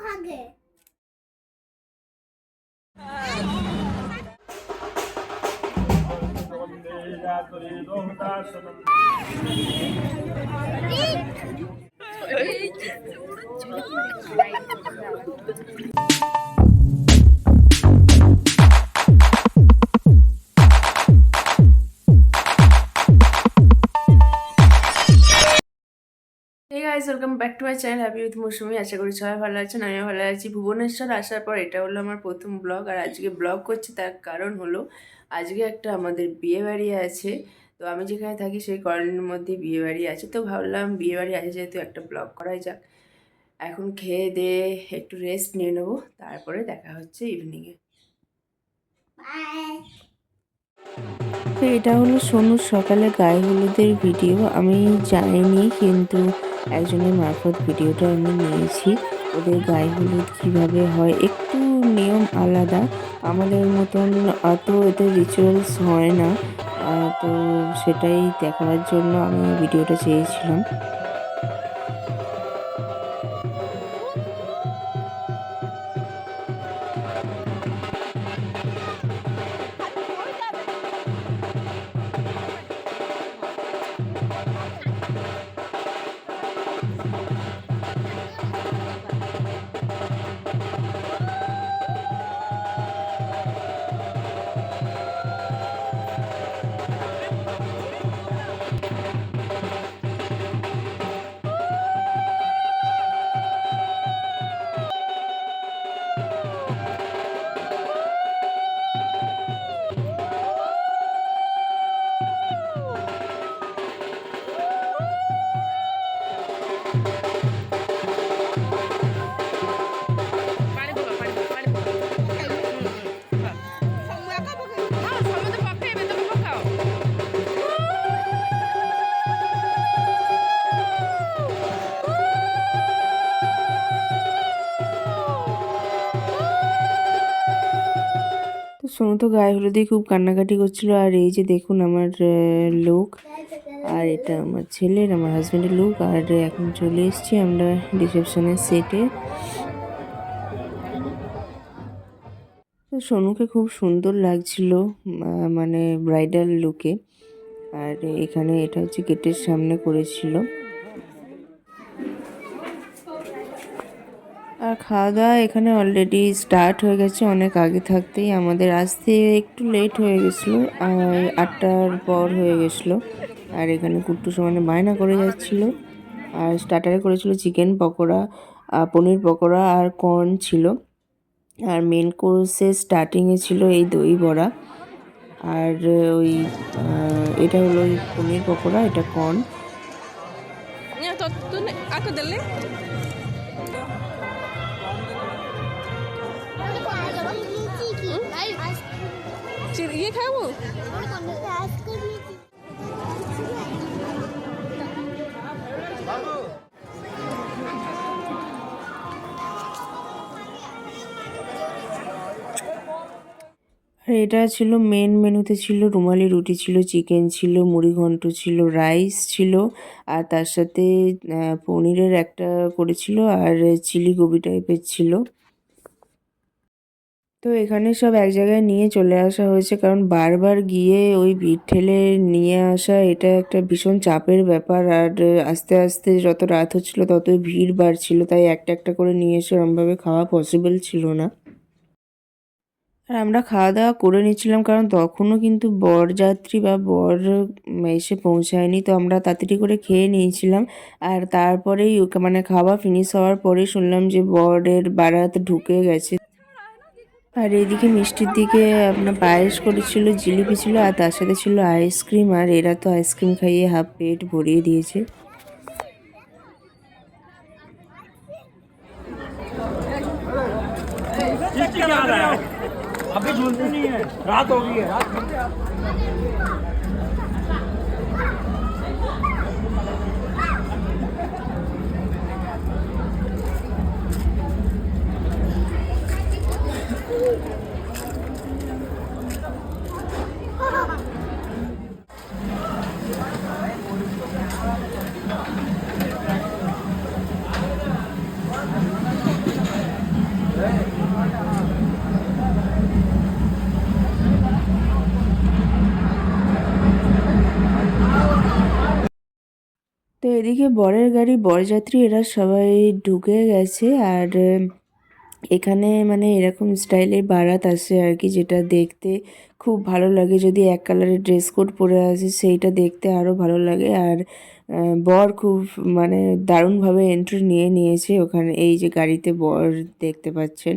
하게. Hey guys welcome back to my channel happy with Mousumi আশা করি সবাই ভালো আছেন, আমিও ভালো আছি। ভুবনেশ্বর আসার পর এটা হলো আমার প্রথম ব্লগ আর আজকে ব্লগ করছি তার কারণ হলো, আজকে একটা আমাদের বিয়ে বাড়ি আছে। তো আমি যেখানে থাকি সেই কলোনির মধ্যে বিয়ে বাড়ি আছে। তো ভাবলাম বিয়ে বাড়ি আছে যেহেতু একটা ব্লগ করাই যাক। এখন খেয়ে দিয়ে একটু রেস্ট নিয়ে নেব, তারপরে দেখা হচ্ছে ইভিনিংয়ে তো এটা হলো সোনুর সকালে গায়ে হলুদের ভিডিও আমি জানিনি, কিন্তু একজনের মারফত ভিডিওটা আমি নিয়েছি। ওদের গায়ে হলুদ কীভাবে হয় একটু নিয়ম আলাদা। আমাদের মতন অত এদের রিচুয়ালস হয় না। তো সেটাই দেখাবার জন্য আমি ভিডিওটা চেয়েছিলাম। সোনু তো, গায়ে হলুদে খুব কান্নাকাটি করছিল। আর এই যে দেখুন আমার লোক, আর এটা আমার ছেলের আমার হাজব্যান্ডের লুক, আর এখন চলে এসছি আমরা রিসেপশনের সেটে সোনুকে খুব সুন্দর লাগছিল মানে ব্রাইডাল লুকে আর এখানে এটা হচ্ছে গেটের সামনে করেছিল আর খাওয়া দাওয়া এখানে অলরেডি স্টার্ট হয়ে গেছে। অনেক আগে থাকতেই আমাদের আসতে একটু লেট হয়ে গেছিল আটটার পর হয়ে গেছিল। আর এখানে কুট্টু সমানে বায়না করে যাচ্ছিল। আর স্টার্টারে করেছিল চিকেন পকোড়া পনির পকোড়া আর কর্ন ছিল। আর মেন কোর্সে স্টার্টিংয়ে ছিল এই দই বড়া। আর ওই এটা হলো পনির পকোড়া, এটা কর্ন আর এটা ছিল মেন মেনুতে ছিল রুমালি রুটি ছিল চিকেন ছিল, মুড়ি ঘন্ট ছিল রাইস ছিল, আর তার সাথে পনিরের একটা করেছিল আর চিলি গোবি টাইপের ছিল। তো এখানে সব এক জায়গায় নিয়ে চলে আসা হয়েছে কারণ বারবার গিয়ে ওই ভিড় ঠেলে নিয়ে আসা এটা একটা ভীষণ চাপের ব্যাপার আর আস্তে আস্তে যত রাত হচ্ছিল ততই ভিড় বাড়ছিল, তাই একটা একটা করে নিয়ে এসে ওরমভাবে খাওয়া পসিবল ছিল না। আর আমরা খাওয়া দাওয়া করে নিচ্ছিলাম, কারণ তখনও কিন্তু বরযাত্রী বা বর এসে পৌঁছায়নি। তো আমরা তাড়াতাড়ি করে খেয়ে নিয়েছিলাম। আর তারপরেই মানে খাওয়া ফিনিশ হওয়ার পরে শুনলাম যে বরের বারাত ঢুকে গেছে। আর এইদিকে মিষ্টির দিকে আপনার পায়েস করেছিল, জিলিপি ছিল, আর তার সাথে ছিল আইসক্রিম আর এরা তো আইসক্রিম খাইয়ে হাফ পেট ভরিয়ে দিয়েছে। नहीं है। रात हो गई है रात এদিকে বরের গাড়ি বরযাত্রী এরা সবাই ঢুকে গেছে আর এখানে মানে এরকম স্টাইলে বারাত আসে আর কি, যেটা দেখতে খুব ভালো লাগে। যদি এক কালারের ড্রেস কোড পরে আসে, সেইটা দেখতে আরও ভালো লাগে। আর বর খুব মানে দারুণভাবে এন্ট্রি নিয়ে নিয়েছে ওখানে, এই যে গাড়িতে বর দেখতে পাচ্ছেন।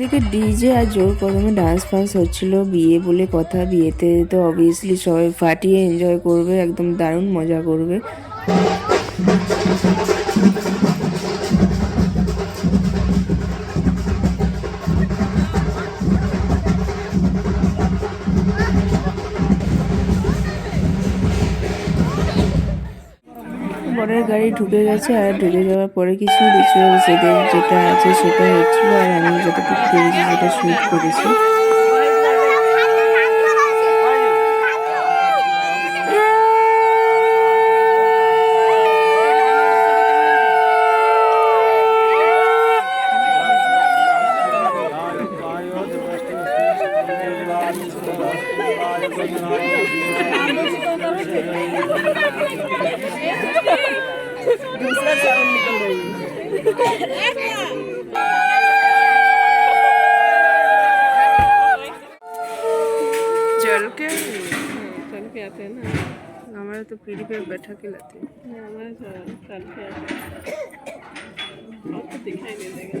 এদিকে ডিজে আর জোর কদমে ডান্স ফান্স হচ্ছিল। বিয়ে বলে কথা, বিয়েতে তো অবভিয়াসলি সবাই ফাটিয়ে এনজয় করবে, একদম দারুণ মজা করবে। বরের গাড়ি ঢুকে গেছে আর ঢুকে যাওয়ার পরে কিছু রিচুয়ালস এদের যেটা আছে সেটা হচ্ছিল আর আমি যতটুকু পেরেছি সেটা শুট করেছি। चल के? चल के आते हैं ना। हमारे तो पीढ़ी पे बैठा के लाते हमारे तो चल के आते हैं। आपको दिखाई नहीं देगा।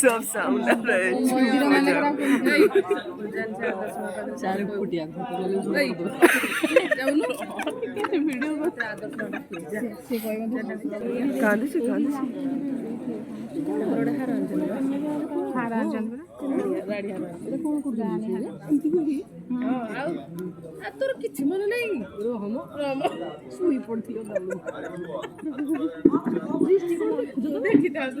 সব সামনে রয়েছে কাঁদেছে কাঁদেছে ତୋର କିଛି ମନେ ନାହିଁ ରହ ମ ଶୋଇ ପଡ଼ିଥିବ ଦେଖିଥାନ୍ତୁ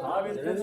சாவித்திரி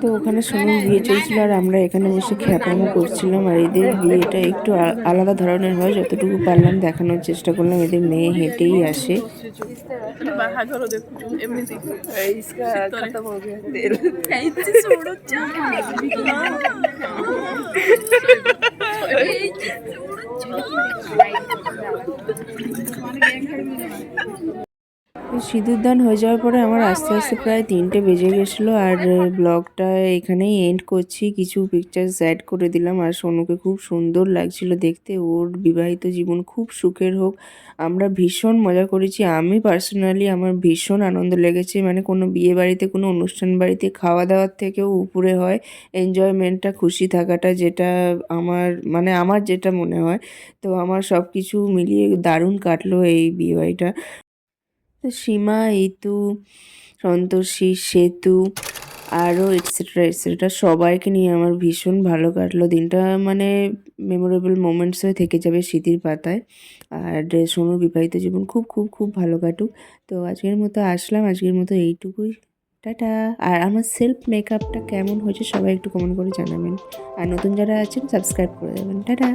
তো ওখানে সময় বিয়ে চলছিল আর আমরা এখানে বসে খ্যাপামো করছিলাম আর এদের বিয়েটা একটু আলাদা ধরনের হয়। যতটুকু পারলাম দেখানোর চেষ্টা করলাম। এদের মেয়ে হেঁটেই আসে। সিঁদুরদান হয়ে যাওয়ার পরে আমার আস্তে আস্তে প্রায় তিনটে বেজে গেছিল আর ব্লগটা এখানেই এন্ড করছি। কিছু পিকচার্স অ্যাড করে দিলাম আর সোনুকে খুব সুন্দর লাগছিল দেখতে। ওর বিবাহিত জীবন খুব সুখের হোক। আমরা ভীষণ মজা করেছি। আমি পার্সোনালি আমার ভীষণ আনন্দ লেগেছে। মানে কোনো বিয়ে বাড়িতে, কোনো অনুষ্ঠান বাড়িতে, খাওয়া দাওয়ার থেকেও উপরে হয়। এনজয়মেন্টটা খুশি থাকাটা যেটা আমার মানে আমার যেটা মনে হয়। তো আমার সব কিছু মিলিয়ে দারুণ কাটলো এই বিয়ে বাড়িটা। সীমা, ইতু, সন্তোষী, সেতু আরও এটসেট্রা এটসেট্রা সবাইকে নিয়ে আমার ভীষণ ভালো কাটলো। দিনটা মানে মেমোরেবল মোমেন্টস হয়ে থেকে যাবে স্মৃতির পাতায়। আর সোনুর বিবাহিত জীবন খুব খুব খুব ভালো কাটুক। তো আজকের মতো আসলাম। আজকের মতো এইটুকুই। টাটা। আর আমার সেলফ মেকআপটা কেমন হয়েছে সবাই একটু কমেন্ট করে জানাবেন। আর নতুন যারা আছেন সাবস্ক্রাইব করে দেবেন। টাটা।